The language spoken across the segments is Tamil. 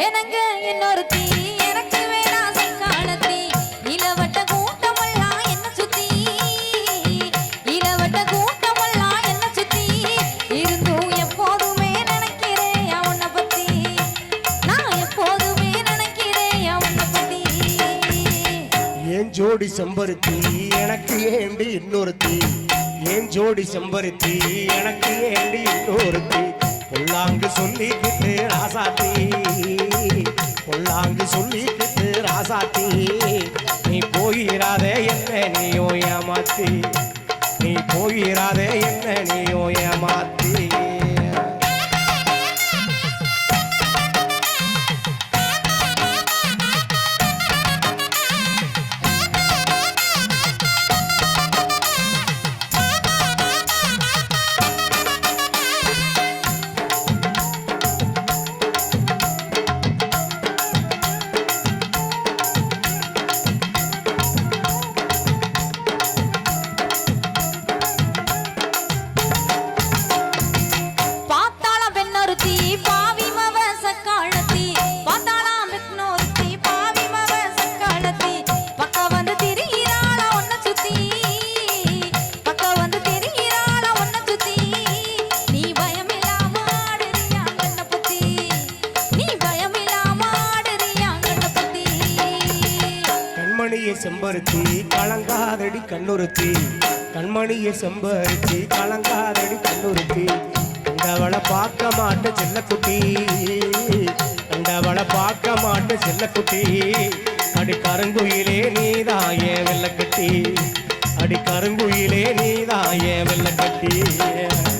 ஏனங்க இன்னொரு எனக்கு வேணா என்ன சுத்தி? இளவட்ட கூட்டமெல்லாம் என்ன சுத்தி? இருந்தும் எப்போதுமே நினைக்கிறேன் உன்னை பத்தி. நான் எப்போதுமே நினைக்கிறேன் உன்னை பத்தி. ஜோடி சம்பருத்தி எனக்கு ஏண்டி இன்னொருத்தி? ஏன் ஜோடி சம்பருத்தி எனக்கு ஏண்டி இன்னொருத்தி? உள்ளாங்கு சொல்லிக்கிட்டு ராசாத்தி பொல்லாங்கு சொல்லிக்கிட்டு ராசாத்தி. நீ போயிராதே என்ன நீயோ ஏமாத்தி. நீ போயிராதே என்ன நீயோ ஏமாத்தி. கலங்காதடி கண்ணுறுத்தி. கண்மணியை செம்பருத்தி கலங்காதடி கண்ணுறுத்தி. கண்டவளை பார்க்க மாட்ட செல்லக்குட்டி. கண்டவளை பார்க்க மாட்ட செல்லக்குட்டி. அடி கருங்குயிலே நீதாய வெள்ளக்கட்டி. அடி கருங்குயிலே நீதாய வெள்ளக்கட்டி.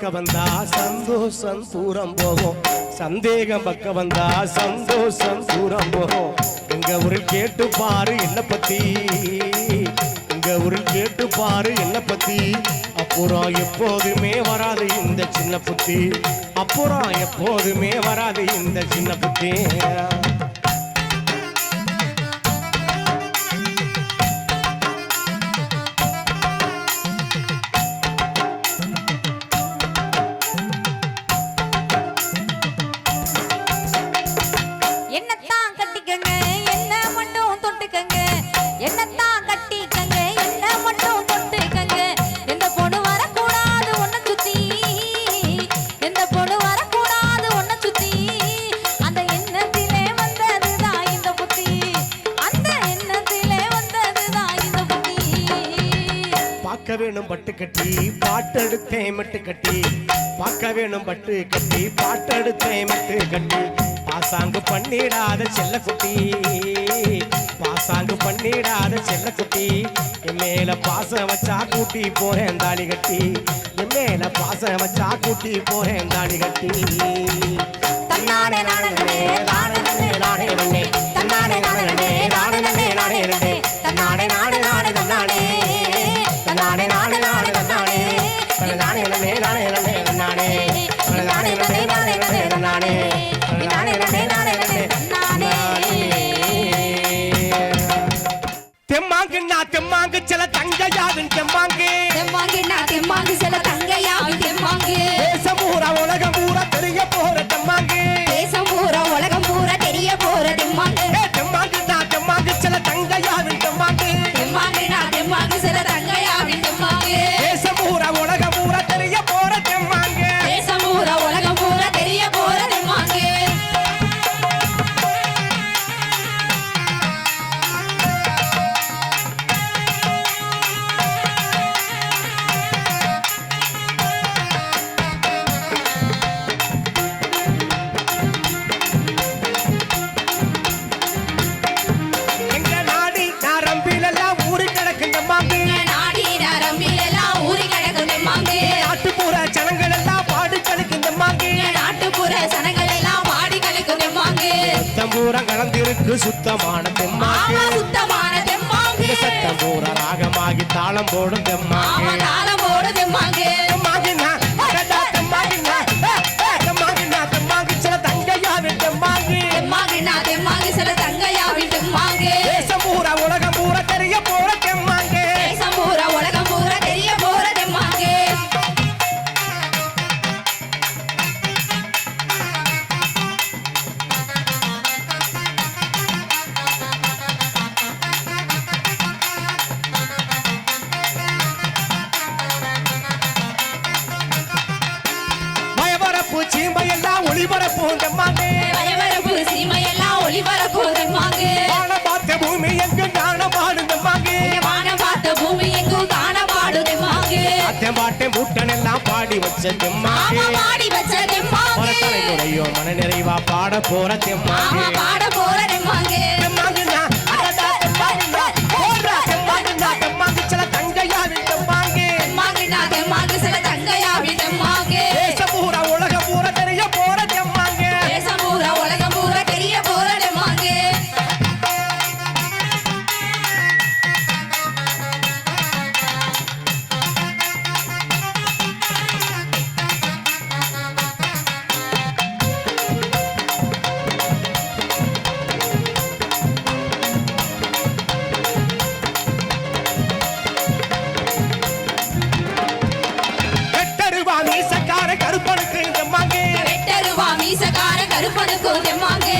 சந்தேகம் பக்க வந்தா சந்தோஷம் தூரம் போகும். சந்தேகம் பக்க வந்தா சந்தோஷம் தூரம் போகும். எங்க ஊரில் கேட்டு பாரு என்ன பத்தி. எங்க ஊரில் கேட்டு பாரு என்ன பத்தி. அப்புறம் எப்போதுமே வராது இந்த சின்ன புத்தி. அப்புறம் எப்போதுமே வராது இந்த சின்ன புத்தி. என்னத்தான் கட்டிக்கங்க என்ன மட்டும் தொட்டுக்கங்க எந்த பொண்ணு வரக்கூடாது ஒன்ன சுத்தி. எந்த பொண்ணு வரக்கூடாது ஒன்ன சுத்தி. அந்த எண்ணத்திலே வந்ததுதான் இந்த புத்தி. அந்த எண்ணத்திலே வந்ததுதான் இந்த புத்தி. பார்க்க வேணும் பட்டு கட்டி பாட்டெடுத்தேன் மட்டு கட்டி. பார்க்க வேணும் பட்டு கட்டி பாட்டெடுத்தேன் மட்டு கட்டி. பாசாங்கு பண்ணிடாத செல்லக்குட்டி. பாசாங்கு பண்ணிடாத செல்ல குட்டி என் மேல பாசம் வச்சா கூட்டி போறேன் தாலி கட்டி. என் மேல பாசம் வச்சா கூட்டி போறேன் தாலி கட்டி. தன்னானே நானே நானே நானே நானே. தெம்மாங்குன்னா தெம்மாங்கு சில தங்கையாவின் தெம்மாங்கு தெம்மாங்கு சத்தம் பூரா கலந்திருக்கு சுத்தமான தெம்மாக்கு சுத்தமான தெம்மாக்கு சத்தம் ராகமாகி தாளம் போடும் தெம்மாக்கு தாளம் போடும் தெம்மாக்கு ஒளிபரப்பும் தெம்மாங்கு வரவரப்பு சினிமையெல்லாம் ஒளிபரப்பும் தெம்மாங்கு வானம் பார்த்த பூமி எங்கும் ஞானம் பாடும் தெம்மாங்கு வானம் பார்த்த பூமி எங்கும் ஞானம் பாடும் தெம்மாங்கு அத்தம் பாட்டேன் பூட்டன் எல்லாம் பாடி வச்ச தெம்மாங்கு பாட போற தெம்மாங்கு பாட போற தெம்மாங்கு de mague.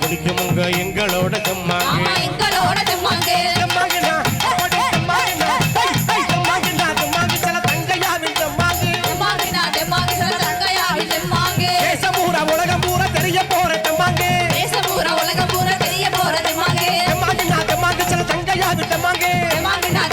பிடிக்குமுங்க எங்களோட செம்மாங்க எங்களோட செம்மாங்க உலகம் பூரா தெரிய போற தம்மாங்க உலகம் பூரா தெரிய போற தம்மாங்க தம்மாங்க நான் தம்மாங்க சில தங்கையா விட்டமாங்க தம்மாங்க நான்